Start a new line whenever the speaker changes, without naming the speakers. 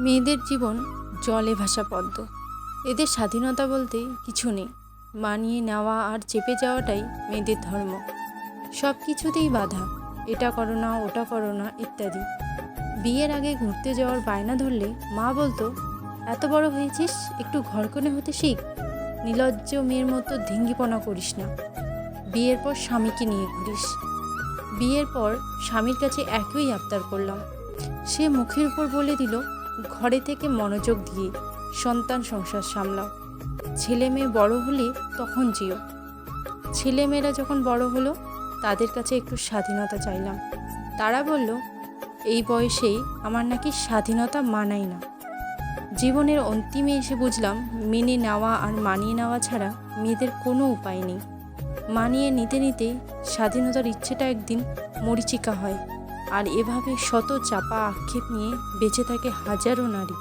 মেয়েদের জীবন জলে ভাসা পদ্ম। এদের স্বাধীনতা বলতে কিছু নেই। মানিয়ে নেওয়া আর চেপে যাওয়াটাই মেয়েদের ধর্ম। সব কিছুতেই বাধা, এটা করো না, ওটা করো না, ইত্যাদি। বিয়ের আগে ঘুরতে যাওয়ার বায়না ধরলে মা বলতো, এত বড় হয়েছিস, একটু ঘরকনে হতে শিখ। নিলজ্জ মেয়ের মতো ধিঙ্গিপনা করিস না। বিয়ের পর স্বামীকে নিয়ে ঘুরিস। বিয়ের পর স্বামীর কাছে একই আবদার করলাম। সে মুখের উপর বলে দিল ঘরে থেকে মনোযোগ দিয়ে সন্তান সংসার সামলাও। ছেলে মেয়ে বড় হলে তখন যেও। ছেলেমেয়েরা যখন বড় হলো, তাদের কাছে একটু স্বাধীনতা চাইলাম। তারা বলল, এই বয়সেই আমার নাকি স্বাধীনতা মানায় না। জীবনের অন্তিমে এসে বুঝলাম, মেনে নেওয়া আর মানিয়ে নেওয়া ছাড়া মেয়েদের কোনো উপায় নেই। মানিয়ে নিতে নিতে স্বাধীনতার ইচ্ছেটা একদিন মরিচিকা হয়। আর এভাবে শত চাপা আক্ষেপ নিয়ে বেঁচে থাকে হাজারো নারী।